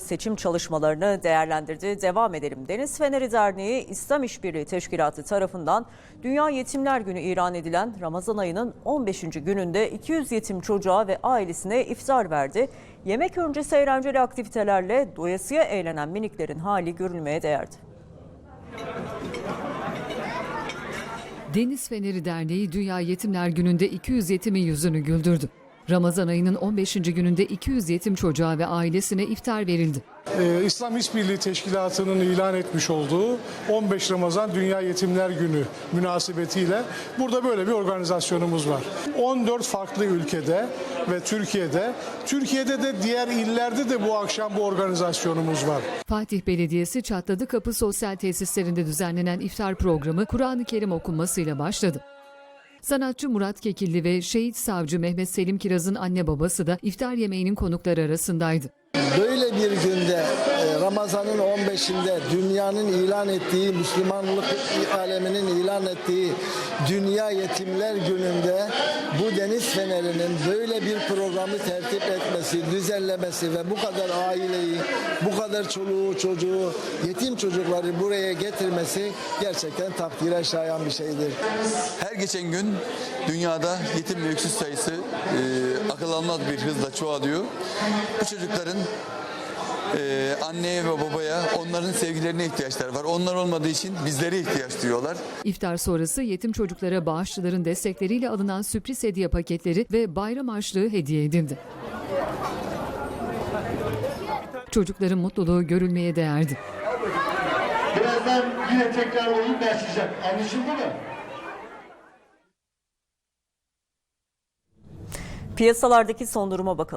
seçim çalışmalarını değerlendirdi. Devam edelim. Deniz Feneri Derneği İslam İşbirliği Teşkilatı tarafından Dünya Yetimler Günü ilan edilen Ramazan ayının 15. gününde 200 yetim çocuğa ve ailesine iftar verdi. Yemek öncesi eğlenceli aktivitelerle doyasıya eğlenen miniklerin hali görülmeye değerdi. Deniz Feneri Derneği Dünya Yetimler Günü'nde 200 yetimin yüzünü güldürdü. Ramazan ayının 15. gününde 200 yetim çocuğa ve ailesine iftar verildi. Ee, İslam İşbirliği Teşkilatı'nın ilan etmiş olduğu 15 Ramazan Dünya Yetimler Günü münasebetiyle burada böyle bir organizasyonumuz var. 14 farklı ülkede ve Türkiye'de, Türkiye'de de diğer illerde de bu akşam bu organizasyonumuz var. Fatih Belediyesi Çatladı Kapı Sosyal Tesislerinde düzenlenen iftar programı Kur'an-ı Kerim okunmasıyla başladı. Sanatçı Murat Kekilli ve şehit savcı Mehmet Selim Kiraz'ın anne babası da iftar yemeğinin konukları arasındaydı. Böyle bir günde e, Ramazan'ın 15'inde dünyanın ilan ettiği, Müslümanlık aleminin ilan ettiği Dünya Yetimler Günü'nde bu deniz fenerinin böyle bir programı tertip etmesi, düzenlemesi ve bu kadar aileyi, bu kadar çoluğu çocuğu, yetim çocukları buraya getirmesi gerçekten takdire şayan bir şeydir. Her geçen gün dünyada yetim ve öksüz sayısı e, akıl almaz bir hızla çoğalıyor. Bu çocukların e, anneye ve babaya onların sevgilerine ihtiyaçları var. Onlar olmadığı için bizlere ihtiyaç duyuyorlar. İftar sonrası yetim çocuklara bağışçıların destekleriyle alınan sürpriz hediye paketleri ve bayram harçlığı hediye edildi. Çocukların mutluluğu görülmeye değerdi. Birazdan yine tekrar oyun başlayacak. Anlaşıldı mı? Piyasalardaki son duruma bakalım.